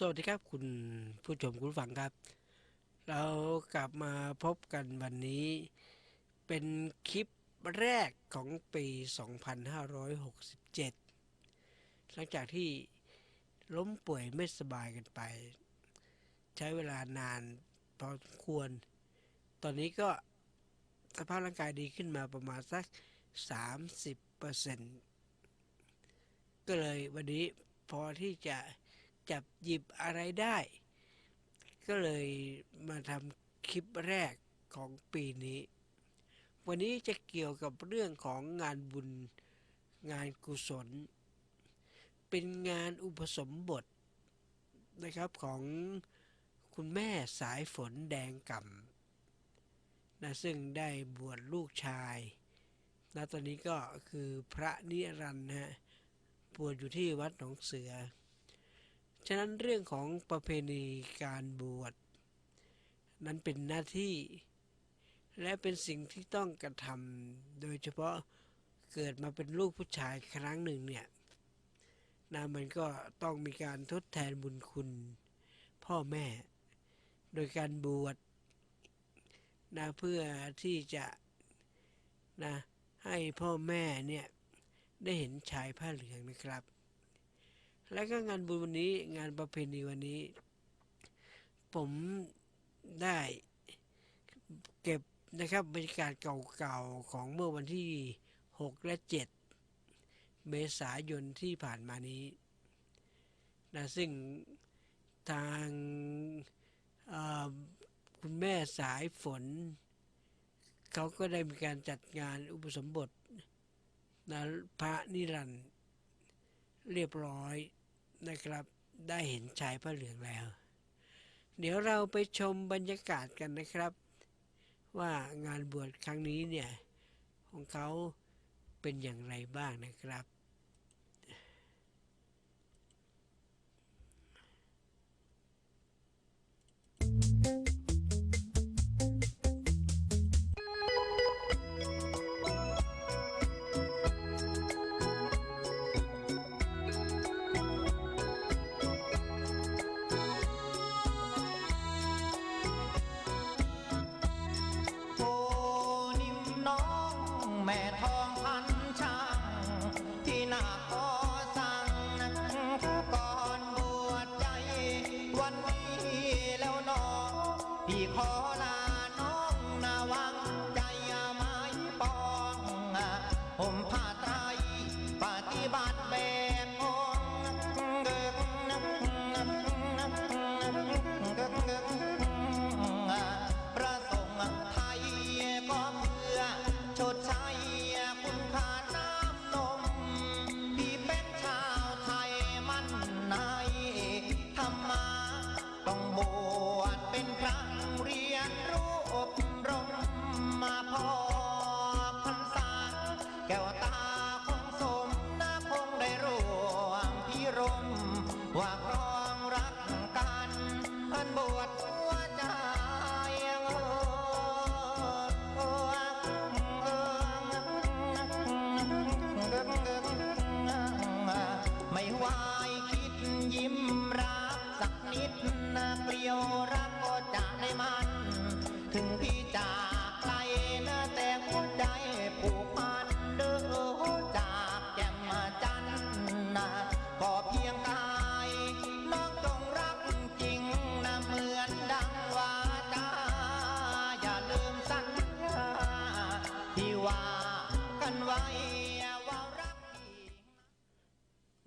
สวัสดีครับคุณผู้ชมคุณผังครับ เรากลับมาพบกันวันนี้ เป็นคลิปแรกของปี 2567 หลังจากที่ล้มป่วยไม่สบายกันไป ใช้เวลานานพอสมควร ตอนนี้ก็สภาพร่างกายดีขึ้นมาประมาณสัก 30%ก็เลยวันนี้พอที่จะ จับหยิบอะไรได้ ก็เลยมาทำคลิปแรกของปีนี้ วันนี้จะเกี่ยวกับเรื่องของงานบุญงานกุศล เป็นงานอุปสมบทนะครับของคุณแม่สายฝนแดงก่ำนะซึ่งได้บวชลูกชายนะตอนนี้ก็คือพระนิรันดร์นะฮะบวชอยู่ที่วัดหนองเสือ ฉะนั้นเรื่องของประเพณีการบวชนั้นเป็นหน้าที่ และเป็นสิ่งที่ต้องกระทำโดยเฉพาะเกิดมาเป็นลูกผู้ชายครั้งหนึ่งเนี่ยนะมันก็ต้องมีการทดแทนบุญคุณ พ่อแม่ โดยการบวชนะเพื่อที่จะนะให้พ่อแม่เนี่ยได้เห็นชายผ้าเหลืองนะครับ และก็งานบุญวันนี้งานประเพณีวันนี้ ผมได้เก็บนะครับบรรยากาศเก่าๆของเมื่อวันที่ 6 และ 7 เมษายนที่ผ่านมานี้นะซึ่งทางคุณแม่สายฝน เขาก็ได้มีการจัดงานอุปสมบทนะพระนิรันดร์เรียบร้อย นะครับ ได้เห็นชายพระเหลืองแล้ว เดี๋ยวเราไปชมบรรยากาศกันนะครับ ว่างานบวชครั้งนี้เนี่ย ของเขาเป็นอย่างไรบ้างนะครับโว่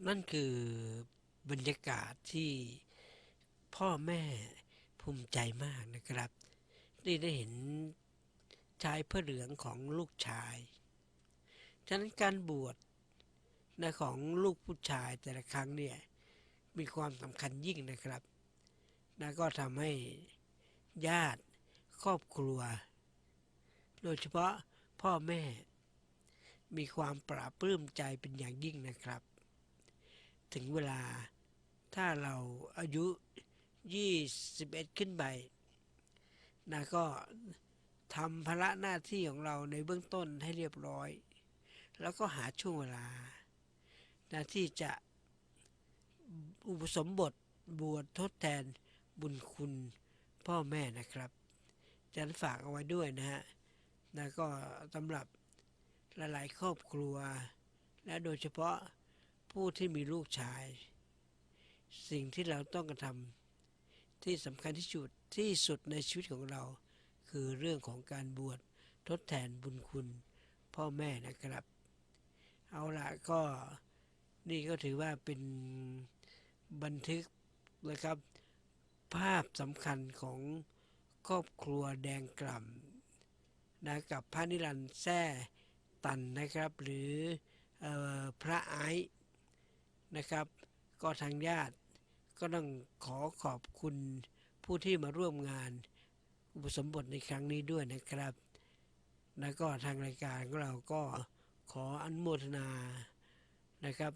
นั่นคือบรรยากาศที่พ่อแม่ภูมิใจมากนะครับ ที่ได้เห็นชายผ้าเหลืองของลูกชาย ฉะนั้นการบวชนะของลูกผู้ชายแต่ละครั้งเนี่ยมีความสำคัญยิ่งนะครับนะก็ทำให้ญาติครอบครัว โดยเฉพาะพ่อแม่มีความปราบปลื้มใจเป็นอย่างยิ่งนะครับ ถึงเวลา ถ้าเราอายุ 21 ขึ้นไปนะก็ทำภาระหน้าที่ของเราในเบื้องต้นให้เรียบร้อย แล้วก็หาช่วงเวลานะที่จะอุปสมบทบวชทดแทนบุญคุณพ่อแม่นะครับจะฝากเอาไว้ด้วยนะฮะแล้วก็สำหรับหลายๆครอบครัว และโดยเฉพาะ ผู้ที่มีลูกชาย สิ่งที่เราต้องกระทำที่สำคัญที่สุดที่สุดในชีวิตของเรา คือเรื่องของการบวชทดแทนบุญคุณ พ่อแม่นะครับ เอาละก็นี่ก็ถือว่าเป็นบันทึกนะครับ ภาพสำคัญของครอบครัวแดงกล่ำนะกับพระนิรันดร์แท้ตันนะครับ หรือออพระไอซ์ นะครับ ก็ทางญาติก็ต้องขอขอบคุณผู้ที่มาร่วมงานอุปสมบทในครั้งนี้ด้วยนะครับ แล้วก็ทางรายการของเราก็ขออนุโมทนานะครับ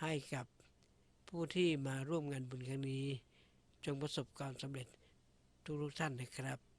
ให้กับผู้ที่มาร่วมงานบุญครั้งนี้ จงประสบความสำเร็จทุกๆท่านนะครับ